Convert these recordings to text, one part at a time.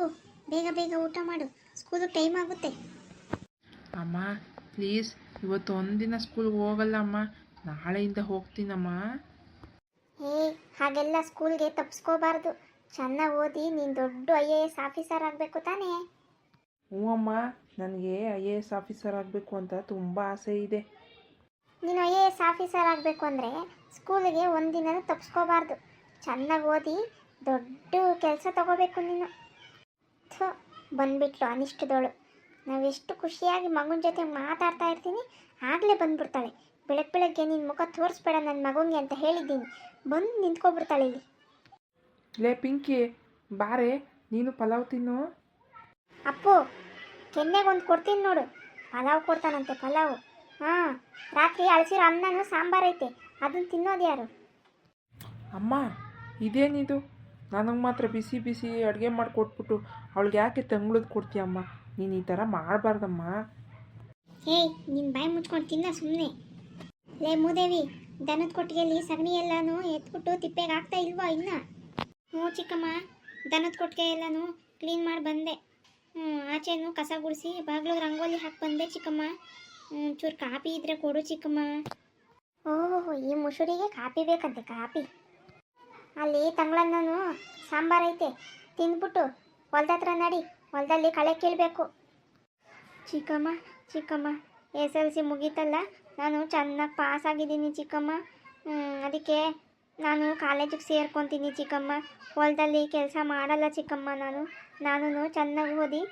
ಅಪ್ಪು ಬೇಗ ಬೇಗ ಊಟ ಮಾಡು. ಸ್ಕೂಲು ಟೈಮ್ ಆಗುತ್ತೆ. ಅಮ್ಮ ಪ್ಲೀಸ್ ಇವತ್ತು ಒಂದಿನ ಸ್ಕೂಲ್ಗೆ ಹೋಗಲ್ಲ ಅಮ್ಮ. ನಾಳೆಯಿಂದ ಹೋಗ್ತೀನಮ್ಮ. ಏ ಹಾಗೆಲ್ಲ ಸ್ಕೂಲ್ಗೆ ತಪ್ಪಿಸ್ಕೋಬಾರ್ದು ಚೆನ್ನಾಗಿ ಓದಿ ನೀನು ದೊಡ್ಡ ಐ ಎ ಎಸ್ ಆಫೀಸರ್ ಆಗಬೇಕು ತಾನೇ? ಹ್ಞೂ ಅಮ್ಮ ನನಗೆ ಐ ಎ ಎಸ್ ಆಫೀಸರ್ ಆಗಬೇಕು ಅಂತ ತುಂಬ ಆಸೆ ಇದೆ. ನೀನು ಐ ಎ ಎಸ್ ಆಫೀಸರ್ ಆಗಬೇಕು ಅಂದರೆ ಸ್ಕೂಲಿಗೆ ಒಂದಿನ ತಪ್ಪಿಸ್ಕೋಬಾರ್ದು ಚೆನ್ನಾಗಿ ಓದಿ ದೊಡ್ಡ ಕೆಲಸ ತಗೋಬೇಕು ನೀನು. ಥು ಬಂದ್ಬಿಟ್ಲು ಅನಿಷ್ಟದವಳು. ನಾವೆಷ್ಟು ಖುಷಿಯಾಗಿ ಮಗುನ ಜೊತೆ ಮಾತಾಡ್ತಾ ಇರ್ತೀನಿ ಆಗಲೇ ಬಂದ್ಬಿಡ್ತಾಳೆ. ಬೆಳಗ್ಗೆ ಬೆಳಗ್ಗೆ ನಿನ್ನ ಮುಖ ತೋರಿಸ್ಬೇಡ ನನ್ನ ಮಗನಿಗೆ ಅಂತ ಹೇಳಿದ್ದೀನಿ. ಬಂದು ನಿಂತ್ಕೊಬಿಡ್ತಾಳೆ ಇಲ್ಲಿ. ಲೇ ಪಿಂಕಿ ಬಾರೆ ನೀನು ಪಲಾವ್ ತಿನ್ನು. ಅಪ್ಪು ಕೆನ್ನೆಗೊಂದು ಕೊಡ್ತೀನಿ ನೋಡು. ಪಲಾವ್ ಕೊಡ್ತಾನಂತೆ ಪಲಾವು. ಹಾಂ ರಾತ್ರಿ ಅಳಸಿರೋ ಅನ್ನನೂ ಸಾಂಬಾರು ಐತೆ. ಅದನ್ನು ತಿನ್ನೋದು ಯಾರು? ಅಮ್ಮ ಇದೇನಿದು? ನನಗೆ ಮಾತ್ರ ಬಿಸಿ ಬಿಸಿ ಅಡುಗೆ ಮಾಡಿಕೊಟ್ಬಿಟ್ಟು ಅವಳಿಗೆ ಯಾಕೆ ತಂಗ್ಳದ್ ಕೊಡ್ತೀಯಮ್ಮ ನೀನು ಈ ಥರ ಮಾಡಬಾರ್ದಮ್ಮ. ಏಯ್ ನಿಮ್ಮ ಬಾಯಿ ಮುಚ್ಕೊಂಡು ತಿನ್ನ ಸುಮ್ಮನೆ ಲೇ ಮೂದೇವಿ ದನದ ಕೊಟ್ಟಿಗೆಯಲ್ಲಿ ಸಗಣಿ ಎಲ್ಲಾನು ಎತ್ಬಿಟ್ಟು ತಿಪ್ಪೆಗೆ ಹಾಕ್ತಾ ಇಲ್ವಾ ಇನ್ನ? ಹ್ಞೂ ಚಿಕ್ಕಮ್ಮ ದನದ ಕೊಟ್ಟಿಗೆ ಎಲ್ಲಾನು ಕ್ಲೀನ್ ಮಾಡಿ ಬಂದೆ. ಹ್ಞೂ ಆಚೆನು ಕಸ ಗುಡಿಸಿ ಬಾಗಿಲು ರಂಗೋಲಿ ಹಾಕಿ ಬಂದೆ ಚಿಕ್ಕಮ್ಮ. ಹ್ಞೂ ಚೂರು ಕಾಪಿ ಇದ್ರೆ ಕೊಡು ಚಿಕ್ಕಮ್ಮ. ಓಹೋ ಈ ಮುಸುರಿಗೆ ಕಾಪಿ ಬೇಕಂತೆ ಕಾಪಿ. ಅಲ್ಲಿ ತಂಗಳನ್ನೂ ಸಾಂಬಾರು ಐತೆ, ತಿಂದ್ಬಿಟ್ಟು ಹೊಲ್ದ ಹತ್ರ ನಡಿ, ಹೊಲದಲ್ಲಿ ಕಳೆ ಕೀಳಬೇಕು. ಚಿಕ್ಕಮ್ಮ ಚಿಕ್ಕಮ್ಮ, ಎಸ್ ಎಲ್ ಸಿ ಮುಗೀತಲ್ಲ? ನಾನು ಚೆನ್ನಾಗಿ ಪಾಸ್ ಆಗಿದ್ದೀನಿ ಚಿಕ್ಕಮ್ಮ. ಅದಕ್ಕೆ ನಾನು ಕಾಲೇಜಿಗೆ ಸೇರ್ಕೊತೀನಿ ಚಿಕ್ಕಮ್ಮ. ಹೊಲದಲ್ಲಿ ಕೆಲಸ ಮಾಡಲ್ಲ ಚಿಕ್ಕಮ್ಮ ನಾನು. ನಾನು ಚೆನ್ನಾಗಿ ಓದಿ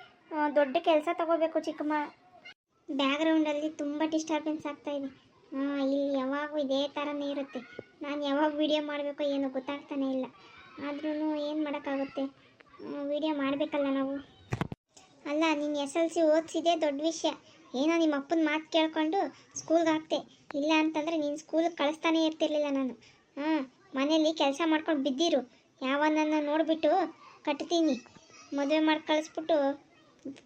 ದೊಡ್ಡ ಕೆಲಸ ತಗೋಬೇಕು ಚಿಕ್ಕಮ್ಮ. ಬ್ಯಾಗ್ರೌಂಡಲ್ಲಿ ತುಂಬ ಡಿಸ್ಟರ್ಬೆನ್ಸ್ ಆಗ್ತಾಯಿದೆ ಹಾಂ, ಇಲ್ಲಿ ಯಾವಾಗೂ ಇದೇ ಥರನೇ ಇರುತ್ತೆ. ನಾನು ಯಾವಾಗ ವೀಡಿಯೋ ಮಾಡಬೇಕೋ ಏನು ಗೊತ್ತಾಗ್ತಾನೆ ಇಲ್ಲ. ಆದ್ರೂ ಏನು ಮಾಡೋಕ್ಕಾಗುತ್ತೆ? ವೀಡಿಯೋ ಮಾಡಬೇಕಲ್ಲ ನಾವು. ಅಲ್ಲ ನಿನ್ನ ಎಸ್ ಎಲ್ ಸಿ ಓದಿಸಿದೆ ದೊಡ್ಡ ವಿಷಯ. ಏನೋ ನಿಮ್ಮ ಅಪ್ಪನ ಮಾತು ಕೇಳ್ಕೊಂಡು ಸ್ಕೂಲ್ಗೆ ಹಾಕ್ತೆ ಇಲ್ಲ ಅಂತಂದರೆ ನೀನು ಸ್ಕೂಲಿಗೆ ಕಳಿಸ್ತಾನೆ ಇರ್ತಿರ್ಲಿಲ್ಲ ನಾನು. ಹಾಂ, ಮನೇಲಿ ಕೆಲಸ ಮಾಡ್ಕೊಂಡು ಬಿದ್ದಿರು. ಯಾವನ್ನ ನೋಡಿಬಿಟ್ಟು ಕಟ್ತೀನಿ. ಮದುವೆ ಮಾಡಿ ಕಳಿಸ್ಬಿಟ್ಟು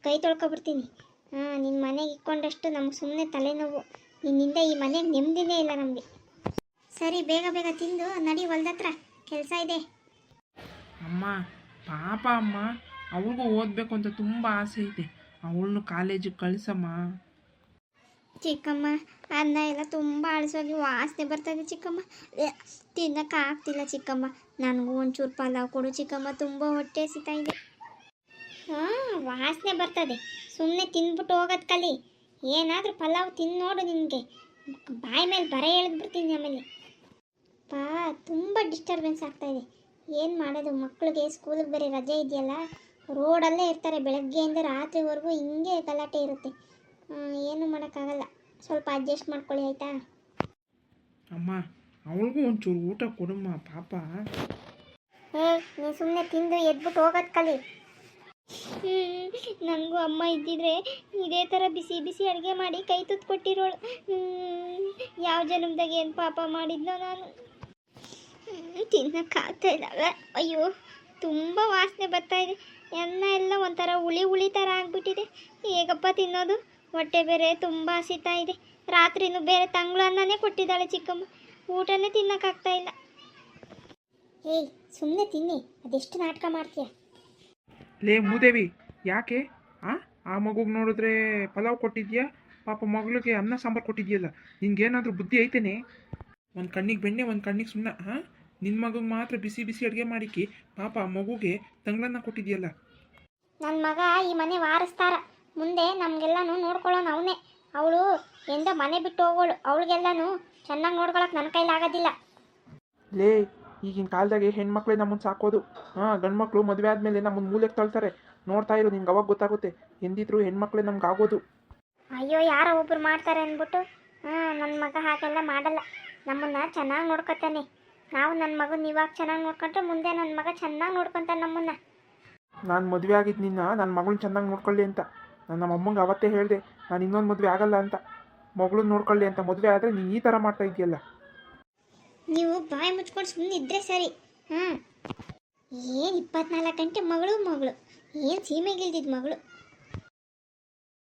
ಕೈ ತೊಳ್ಕೊಬಿಡ್ತೀನಿ. ಹಾಂ ನಿನ್ನ ಮನೆಗೆ ಇಕ್ಕೊಂಡಷ್ಟು ನಮ್ಗೆ ಸುಮ್ಮನೆ ತಲೆನೋವು. ನಿನ್ನಿಂದ ಈ ಮನೆಗೆ ನೆಮ್ಮದಿನೇ ಇಲ್ಲ ನಮಗೆ. ಸರಿ ಬೇಗ ಬೇಗ ತಿಂದು ನಡಿ ಹೊಲ್ದತ್ರ. ಕೆಲಸ ಇದೆ. ಅಮ್ಮ ಪಾಪ ಅಮ್ಮ ಅವಳಿಗೂ ಓದಬೇಕು ಅಂತ ತುಂಬ ಆಸೆ ಇದೆ. ಅವಳನ್ನು ಕಾಲೇಜಿಗೆ ಕಳಿಸಮ್ಮ. ಚಿಕ್ಕಮ್ಮ ಅನ್ನ ಎಲ್ಲ ತುಂಬ ಅಳಸೋಗಿ ವಾಸನೆ ಬರ್ತದೆ ಚಿಕ್ಕಮ್ಮ. ತಿನ್ನಕ್ಕೆ ಆಗ್ತಿಲ್ಲ ಚಿಕ್ಕಮ್ಮ. ನನಗೂ ಒಂಚೂರು ಪಲಾವ್ ಕೊಡು ಚಿಕ್ಕಮ್ಮ. ತುಂಬ ಹೊಟ್ಟೆ ಹಸಿತಾ ಇದೆ. ಹಾಂ ವಾಸನೆ ಬರ್ತದೆ ಸುಮ್ಮನೆ ತಿಂದ್ಬಿಟ್ಟು ಹೋಗೋದು ಕಲಿ. ಏನಾದರೂ ಪಲಾವ್ ತಿಂದು ನೋಡು ನಿನಗೆ. ಬಾಯಿ ಮೇಲೆ ಬರೆ ಎಳೆದ್ಬಿಡ್ತೀನಿ ಆಮೇಲೆ. ಪಾ ತುಂಬ ಡಿಸ್ಟರ್ಬೆನ್ಸ್ ಆಗ್ತಾ ಇದೆ. ಏನು ಮಾಡೋದು? ಮಕ್ಕಳಿಗೆ ಸ್ಕೂಲಿಗೆ ಬರೀ ರಜೆ ಇದೆಯಲ್ಲ? ರೋಡಲ್ಲೇ ಇರ್ತಾರೆ ಬೆಳಗ್ಗೆಯಿಂದ ರಾತ್ರಿವರೆಗೂ ಹಿಂಗೆ ಗಲಾಟೆ ಇರುತ್ತೆ. ಏನು ಮಾಡೋಕ್ಕಾಗಲ್ಲ. ಸ್ವಲ್ಪ ಅಡ್ಜಸ್ಟ್ ಮಾಡ್ಕೊಳ್ಳಿ ಆಯಿತಾ? ಅಮ್ಮ ಅವಳಿಗೂ ಒಂಚೂರು ಊಟ ಕೊಡಮ್ಮ ಪಾಪ. ಏ ನೀನು ಸುಮ್ಮನೆ ತಿಂದು ಎದ್ಬಿಟ್ಟು ಹೋಗೋದು ಕಲಿ. ನನಗೂ ಅಮ್ಮ ಇದ್ದಿದ್ರೆ ಇದೇ ಥರ ಬಿಸಿ ಬಿಸಿ ಅಡುಗೆ ಮಾಡಿ ಕೈ ತುತ್ತು ಕೊಟ್ಟಿರೋಳು. ಯಾವ ಜನ್ಮದಾಗ ಏನು ಪಾಪ ಮಾಡಿದ್ನೋ ನಾನು. ತಿನ್ನೋಕ್ಕಾಗ್ತಾ ಇಲ್ಲ ಅಯ್ಯೋ, ತುಂಬ ವಾಸನೆ ಬರ್ತಾ ಇದೆ. ಅನ್ನ ಎಲ್ಲ ಒಂಥರ ಹುಳಿ ಹುಳಿ ಥರ ಆಗಿಬಿಟ್ಟಿದೆ. ಹೇಗಪ್ಪ ತಿನ್ನೋದು? ಹೊಟ್ಟೆ ಬೇರೆ ತುಂಬ ಹಸಿತಾ ಇದೆ. ರಾತ್ರಿನೂ ಬೇರೆ ತಂಗಳು ಅನ್ನನೇ ಕೊಟ್ಟಿದ್ದಾಳೆ ಚಿಕ್ಕಮ್ಮ. ಊಟನೇ ತಿನ್ನಕ್ಕಾಗ್ತಾ ಇಲ್ಲ. ಏಯ್ ಸುಮ್ಮನೆ ತಿನ್ನಿ. ಅದೆಷ್ಟು ನಾಟಕ ಮಾಡ್ತೀಯ? ಲೇ ಮೂದೇವಿ ಯಾಕೆ? ಆ? ಆ ಮಗುಗೆ ನೋಡಿದ್ರೆ ಪಲಾವ್ ಕೊಟ್ಟಿದ್ಯಾ? ಪಾಪ ಮಗಳಿಗೆ ಅನ್ನ ಸಾಂಬಾರು ಕೊಟ್ಟಿದ್ಯಲ್ಲ ನಿನ್ಗೇನಾದರೂ ಬುದ್ಧಿ ಐತೇನೆ? ಒಂದು ಕಣ್ಣಿಗೆ ಬೆಣ್ಣೆ ಒಂದು ಕಣ್ಣಿಗೆ ಸುಣ್ಣ ಹಾಂ ನಿನ್ನ ಮಗುಗೆ ಮಾತ್ರ ಬಿಸಿ ಬಿಸಿ ಅಡುಗೆ ಮಾಡಿಕ್ಕಿ ಪಾಪ ಆ ಮಗುಗೆ ತಂಗ್ಳನ್ನ ಕೊಟ್ಟಿದ್ಯಲ್ಲ. ನನ್ನ ಮಗ ಈ ಮನೆ ವಾರಿಸ್ತಾರ ಮುಂದೆ ನಮಗೆಲ್ಲನೂ ನೋಡ್ಕೊಳ್ಳೋನು ಅವನೇ. ಅವಳು ಎಂದ ಮನೆ ಬಿಟ್ಟು ಹೋಗೋಳು ಅವಳಿಗೆಲ್ಲನೂ ಚೆನ್ನಾಗಿ ನೋಡ್ಕೊಳಕ್ಕೆ ನನ್ನ ಕೈಲಿ ಆಗೋದಿಲ್ಲ ಲೇ ಈಗಿನ ಕಾಲದಾಗೆ ಹೆಣ್ಮಕ್ಳೇ ನಮ್ಮನ್ನು ಸಾಕೋದು. ಹಾಂ ಗಂಡ್ಮಕ್ಳು ಮದುವೆ ಆದಮೇಲೆ ನಮ್ಮನ್ನು ಮೂಲೆಗೆ ತಳ್ತಾರೆ. ನೋಡ್ತಾ ಇರು ನಿಂಗೆ ಅವಾಗ ಗೊತ್ತಾಗುತ್ತೆ. ಎಂದಿದ್ರು ಹೆಣ್ಮಕ್ಳೇ ನಮ್ಗೆ ಆಗೋದು. ಅಯ್ಯೋ ಯಾರೋ ಒಬ್ರು ಮಾಡ್ತಾರೆ ಅಂದ್ಬಿಟ್ಟು ಹಾಂ ನನ್ನ ಮಗ ಹಾಗೆಲ್ಲ ಮಾಡಲ್ಲ. ನಮ್ಮನ್ನ ಚೆನ್ನಾಗಿ ನೋಡ್ಕೊತಾನೆ. ನಾವು ನನ್ನ ಮಗನ ಇವಾಗ ಚೆನ್ನಾಗಿ ನೋಡ್ಕೊಂಡ್ರೆ ಮುಂದೆ ನನ್ನ ಮಗ ಚೆನ್ನಾಗಿ ನೋಡ್ಕೊತಾನೆ ನಮ್ಮನ್ನ. ನಾನು ಮದುವೆ ಆಗಿದ್ದು ನಿನ್ನ ನನ್ನ ಮಗಳನ್ನ ಚೆನ್ನಾಗಿ ನೋಡ್ಕೊಳ್ಳಿ ಅಂತ. ನಾನು ನಮ್ಮ ಅಮ್ಮಂಗೆ ಅವತ್ತೇ ಹೇಳಿದೆ ನಾನು ಇನ್ನೊಂದು ಮದುವೆ ಆಗಲ್ಲ ಅಂತ. ಮಗಳನ್ನ ನೋಡ್ಕೊಳ್ಳಿ ಅಂತ. ಮದುವೆ ಆದರೆ ನೀನು ಈ ಥರ ಮಾಡ್ತಾ ಇದೆಯಲ್ಲ ನೀವು ಬಾಯಿ ಮುಚ್ಕೊಂಡು ಸುಮ್ಮನೆ ಇದ್ರೆ ಸರಿ. ಹಾಂ ಏನು ಇಪ್ಪತ್ನಾಲ್ಕು ಗಂಟೆ ಮಗಳು ಮಗಳು? ಏನು ಸೀಮೆಗಿಲ್ದಿದ್ದು ಮಗಳು?